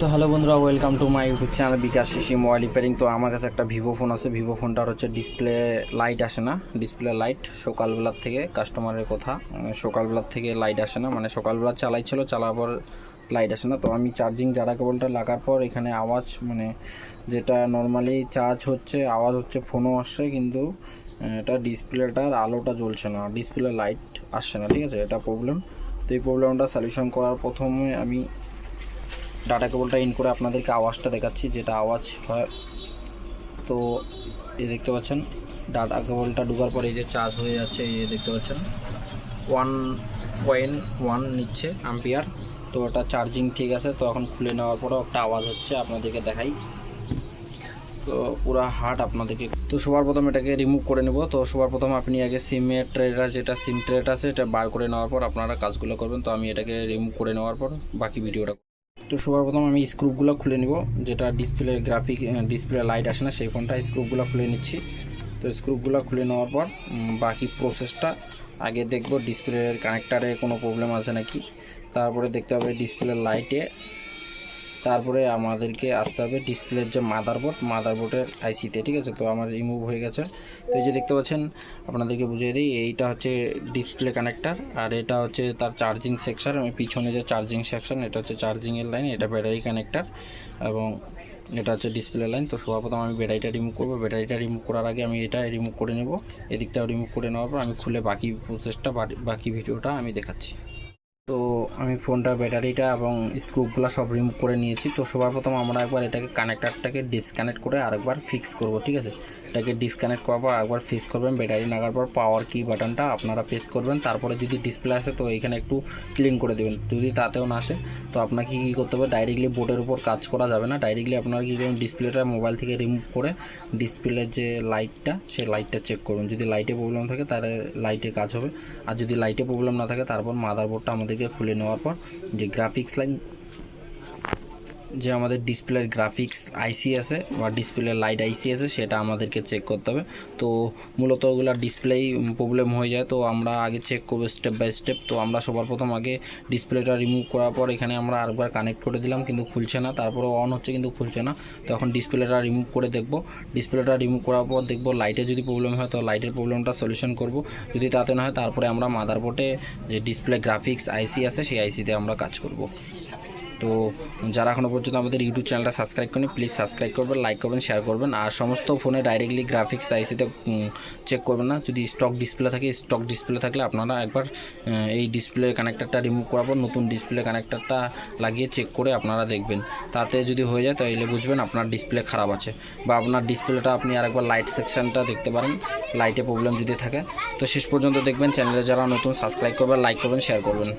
তো হ্যালো বন্ধুরা welcome to my YouTube channel Bikash শিশি মোবাইল রিপেয়ারিং তো আমার কাছে একটা ভিভো ফোন আছে। ভিভো ফোনটার হচ্ছে ডিসপ্লে লাইট আসে না। ডিসপ্লে লাইট সকালবেলার থেকে কাস্টমারের কথা। সকালবেলার থেকে লাইট আসে না। মানে সকালবেলা চালাইছিল, চালার পর লাইট আসে না। তো আমি চার্জিং ডাটা কেবলটা লাগার পর এখানে আওয়াজ মানে যেটা নর্মালি চার্জ হচ্ছে, আওয়াজ হচ্ছে ফোনও আসছে কিন্তু এটা ডিসপ্লেটার আলোটা জ্বলছে না। ডিসপ্লে লাইট আসছে না, ঠিক আছে? এটা প্রবলেম তো এই প্রবলেমটা সলিউশন করার প্রথমে আমি ডাটা কেবলটা ইন করে আপনাদেরকে আওয়াজটা দেখাচ্ছি, যেটা আওয়াজ হয়। তো এই দেখতে পাচ্ছেন, ডাটা কেবলটা ঢোকার পরে এই যে চার্জ হয়ে যাচ্ছে, এই দেখতে পাচ্ছেন। ওয়ান পয়েন্ট ওয়ান নিচ্ছে আম্পিয়ার তো ওটা চার্জিং ঠিক আছে, তো এখন খুলে নেওয়ার পরেও একটা আওয়াজ হচ্ছে, আপনাদেরকে দেখাই। তো পুরো হার্ট আপনাদেরকে তো সবার প্রথম এটাকে রিমুভ করে নেব। তো সবার প্রথম আপনি আগে সিমের ট্রেটা যেটা সিম ট্রেট আছে, এটা বার করে নেওয়ার পর আপনারা কাজগুলো করবেন। তো আমি এটাকে রিমুভ করে নেওয়ার পর বাকি ভিডিওটা তো সবার প্রথম আমি স্ক্রুপগুলো খুলে নিব, যেটা ডিসপ্লে গ্রাফিক ডিসপ্লে লাইট আসে না, সেই ফোনটা স্ক্রুপগুলো খুলে নিচ্ছি। তো স্ক্রুপগুলো খুলে নেওয়ার পর বাকি প্রসেসটা আগে দেখব ডিসপ্লের কানেক্টারে কোনো প্রবলেম আছে নাকি। তারপরে দেখতে হবে ডিসপ্লের লাইটে তারপরে আমাদেরকে আসতে হবে ডিসপ্লের যে মাদার বোর্ড মাদারবোর্ড মাদারবোর্ডের আইসিতে ঠিক আছে? তো আমার রিমুভ হয়ে গেছে। তো এই যে দেখতে পাচ্ছেন, আপনাদেরকে বুঝিয়ে দিই, এইটা হচ্ছে ডিসপ্লে কানেক্টার আর এটা হচ্ছে তার চার্জিং সেকশন পিছনে যে চার্জিং সেকশন এটা হচ্ছে চার্জিংয়ের লাইন এটা ব্যাটারি কানেক্টার এবং এটা হচ্ছে ডিসপ্লে লাইন তো সবার প্রথম আমি ব্যাটারিটা রিমুভ করব। ব্যাটারিটা রিমুভ করার আগে আমি এটা রিমুভ করে নেব। এদিকটাও রিমুভ করে নেওয়ার পর আমি খুলে বাকি প্রসেসটা বাকি ভিডিওটা আমি দেখাচ্ছি। তো আমি ফোনটা, ব্যাটারিটা এবং স্ক্রুপগুলো সব রিমুভ করে নিয়েছি। তো সবার প্রথম আমরা একবার এটাকে কানেক্টারটাকে ডিসকানেক্ট করে আরেকবার ফিক্স করব, ঠিক আছে? এটাকে ডিসকানেক্ট করার পর একবার ফিক্স করবেন। ব্যাটারি লাগার পর পাওয়ার কি বাটনটা আপনারা প্রেস করবেন। তারপরে যদি ডিসপ্লে আসে, তো এখানে একটু ক্লিন করে দেবেন। যদি তাতেও না আসে, তো আপনাকে কী করতে হবে? ডাইরেক্টলি বোর্ডের উপর কাজ করা যাবে না। ডাইরেক্টলি আপনারা কী করবেন? ডিসপ্লেটা মোবাইল থেকে রিমুভ করে ডিসপ্লের যে লাইটটা সেই লাইটটা চেক করবেন। যদি লাইটে প্রবলেম থাকে, তাহলে লাইটে কাজ হবে। আর যদি লাইটে প্রবলেম না থাকে, তারপর মাদার মাদারবোর্ডটা আমাদেরকে খুলে নেওয়ার পর যে গ্রাফিক্স লাইন যে আমাদের ডিসপ্লের গ্রাফিক্স আইসি আছে বা ডিসপ্লের লাইট আইসি আছে, সেটা আমাদেরকে চেক করতে হবে। তো মূলত ওগুলো ডিসপ্লেই প্রবলেম হয়ে যায়। তো আমরা আগে চেক করব স্টেপ বাই স্টেপ তো আমরা সবার প্রথম আগে ডিসপ্লেটা রিমুভ করার পর এখানে আমরা আরেকবার কানেক্ট করে দিলাম, কিন্তু খুলছে না। তারপরে অন হচ্ছে, কিন্তু খুলছে না। তখন ডিসপ্লেটা রিমুভ করে দেখব। ডিসপ্লেটা রিমুভ করার পর দেখব লাইটের যদি প্রবলেম হয়, তো লাইটের প্রবলেমটা সলিউশন করব। যদি তাতে না হয়, তারপরে আমরা মাদারবোর্ডে যে ডিসপ্লে গ্রাফিক্স আইসি আছে, সেই আইসিতে আমরা কাজ করব। তো যারা এখনও পর্যন্ত আমাদের ইউটিউব চ্যানেলটা সাবস্ক্রাইব করেন প্লিজ সাবস্ক্রাইব করবেন লাইক করবেন শেয়ার করবেন। আর সমস্ত ফোনে ডাইরেক্টলি গ্রাফিক্স আইসিতে চেক করবেন না। যদি স্টক ডিসপ্লে থাকে স্টক ডিসপ্লে থাকলে আপনারা একবার এই ডিসপ্লে কানেক্টারটা রিমুভ করার পর নতুন ডিসপ্লে কানেক্টারটা লাগিয়ে চেক করে আপনারা দেখবেন। তাতে যদি হয়ে যায় তাহলে বুঝবেন আপনার ডিসপ্লে খারাপ আছে। বা আপনার ডিসপ্লেটা আপনি আরেকবার লাইট সেকশনটা দেখতে পারেন লাইটে প্রবলেম যদি থাকে। তো শেষ পর্যন্ত দেখবেন চ্যানেলে যারা নতুন সাবস্ক্রাইব করবেন লাইক করবেন শেয়ার করবেন।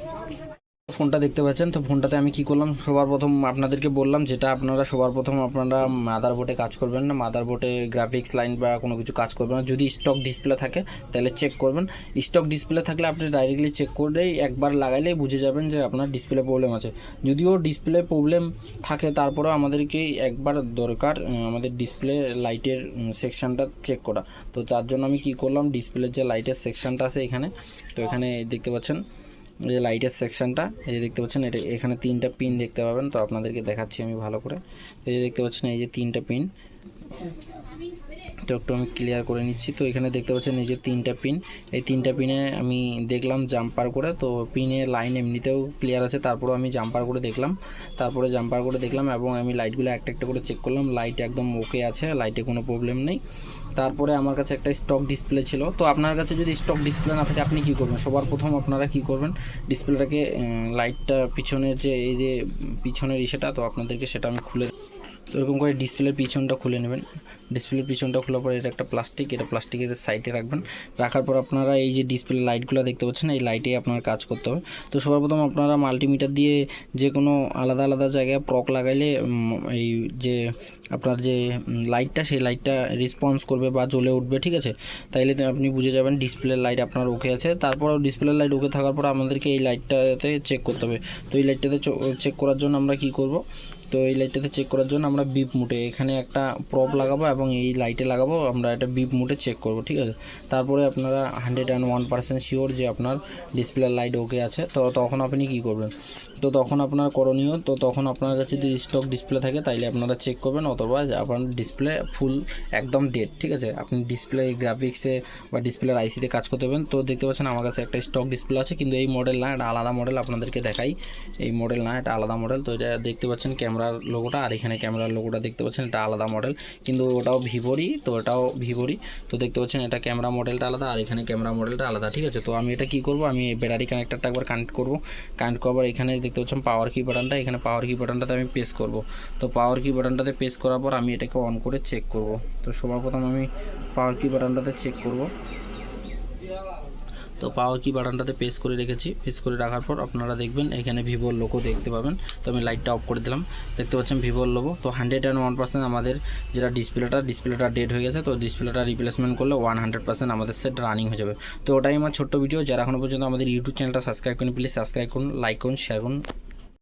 ফোনটা দেখতে পাচ্ছেন। তো ফোনটাতে আমি কি করলাম, সবার প্রথম আপনাদেরকে বললাম যেটা আপনারা সবার প্রথম আপনারা মাদারবোর্ডে কাজ করবেন না মাদারবোর্ডে গ্রাফিক্স লাইন বা কোনো কিছু কাজ করবেন না। যদি স্টক ডিসপ্লে থাকে, তাহলে চেক করবেন। স্টক ডিসপ্লে থাকলে আপনি ডাইরেক্টলি চেক করেই একবার লাগাইলেই বুঝে যাবেন যে আপনার ডিসপ্লে প্রবলেম আছে। যদিও ডিসপ্লে প্রবলেম থাকে, তারপরেও আমাদেরকে একবার দরকার আমাদের ডিসপ্লে লাইটের সেকশনটা চেক করা। তো তার জন্য আমি কি করলাম ডিসপ্লের যে লাইটের সেকশনটা আছে এখানে, তো এখানে দেখতে পাচ্ছেন। এই যে লাইটের সেকশনটা এই যে দেখতে পাচ্ছেন, এটা এখানে তিনটা পিন দেখতে পাবেন, তো আপনাদেরকে দেখাচ্ছি আমি ভালো করে। এই যে দেখতে পাচ্ছেন, এই যে তিনটা পিন তো একটু আমি ক্লিয়ার করে নিচ্ছি। তো এখানে দেখতে পাচ্ছেন, এই যে তিনটা পিন এই তিনটা পিনে আমি দেখলাম জাম্পার করে, তো পিনের লাইন এমনিতেও ক্লিয়ার আছে তারপরে আমি জাম্পার করে দেখলাম। তারপরে জাম্পার করে দেখলাম এবং আমি লাইটগুলো একটা একটা করে চেক করলাম। লাইট একদম ওকে আছে লাইটে কোনো প্রবলেম নেই। তারপরে আমার কাছে একটা স্টক ডিসপ্লে ছিল। তো আপনার কাছে যদি স্টক ডিসপ্লে না থাকে, আপনি কী করবেন? সবার প্রথম আপনারা কি করবেন? ডিসপ্লেটাকে লাইটটা পিছনের যে, এই যে পিছনের ইসেটা, তো আপনাদেরকে সেটা আমি খুলে তো এরকম করে ডিসপ্লের পিছনটা খুলে নেবেন। ডিসপ্লের পিছনটা খোলার পরে এটা একটা প্লাস্টিক এটা প্লাস্টিকের সাইডে রাখবেন। রাখার পর আপনারা এই যে ডিসপ্লে লাইটগুলো দেখতে পাচ্ছেন, এই লাইটে আপনার কাজ করতে হবে। তো সবার প্রথম আপনারা মাল্টিমিটার দিয়ে যে কোনো আলাদা আলাদা জায়গায় প্রক লাগাইলে এই যে আপনার যে লাইটটা সেই লাইটটা রেসপন্স করবে বা জ্বলে উঠবে, ঠিক আছে? তাইলে আপনি বুঝে যাবেন ডিসপ্লে লাইট আপনার ওকে আছে। তারপরেও ডিসপ্লে লাইট ওকে থাকার পর আমাদেরকে এই লাইটটাতে চেক করতে হবে। তো এই লাইটটাতে চেক করার জন্য আমরা কি করব? তো এই লাইটটাতে চেক করার জন্য আমরা বিপ মুটে এখানে একটা প্রপ লাগাবো এবং এই লাইটে লাগাবো, আমরা এটা বিপ মুটে চেক করব, ঠিক আছে? তারপরে আপনারা hundred and one percent sure যে আপনার ডিসপ্লে লাইট ওকে আছে, তো তখন আপনি কি করবেন? তো তখন আপনার করণীয়, তো তখন আপনার কাছে যদি স্টক ডিসপ্লে থাকে, তাইলে আপনারা চেক করবেন, অথবা আপনার ডিসপ্লে ফুল একদম ডেট ঠিক আছে? আপনি ডিসপ্লে গ্রাফিক্সে বা ডিসপ্লের আইসিতে কাজ করতে পারবেন। তো দেখতে পাচ্ছেন আমার কাছে একটা স্টক ডিসপ্লে আছে, কিন্তু এই মডেল না, এটা আলাদা মডেল আপনাদেরকে দেখাই। এই মডেল না, এটা আলাদা মডেল তো এটা দেখতে পাচ্ছেন ক্যামেরার লোগোটা আর এখানে ক্যামেরার লোগোটা দেখতে পাচ্ছেন, এটা আলাদা মডেল কিন্তু ওটাও ভিভোরই তো এটাও ভিভোরই তো দেখতে পাচ্ছেন এটা ক্যামেরা মডেলটা আলাদা, আর এখানে ক্যামেরা মডেলটা আলাদা, ঠিক আছে? তো আমি এটা কি করব? আমি ব্যাটারি কানেক্টারটা একবার কানেক্ট করব। কানেক্ট করবার এখানে দেখতে পাচ্ছেন পাওয়ার কি বাটনটা এখানে পাওয়ার কি বাটনটাতে আমি প্রেস করব। তো পাওয়ার কি বাটনটাতে প্রেস করার পর আমি এটাকে অন করে চেক করব। তো সবার প্রথম আমি পাওয়ার কি বাটনটাতে চেক করব। তো পাওয়ার কি বাটনটাতে প্রেস করে রেখেছি। প্রেস করে রাখার পর আপনারা দেখবেন, এখানে ভিভোর লোগো দেখতে পাবেন। তো আমি লাইটটা অফ করে দিলাম। দেখতে পাচ্ছেন ভিভোর লোকো তো হান্ড্রেড অ্যান্ড ওয়ান পার্সেন্ট আমাদের যেটা ডিসপ্লেটা ডিসপ্লেটা ডেট হয়ে গেছে। তো ডিসপ্লেটা রিপ্লেসমেন্ট করলে ওয়ান হান্ড্রেড পার্সেন্ট আমাদের সেট রানিং হয়ে যাবে। তো ওটাই আমার ছোট্ট ভিডিও যারা এখনও পর্যন্ত আমাদের ইউটিউব চ্যানেলটা সাবস্ক্রাইব করুন প্লিজ সাবস্ক্রাইব করুন লাইক করুন শেয়ার করুন।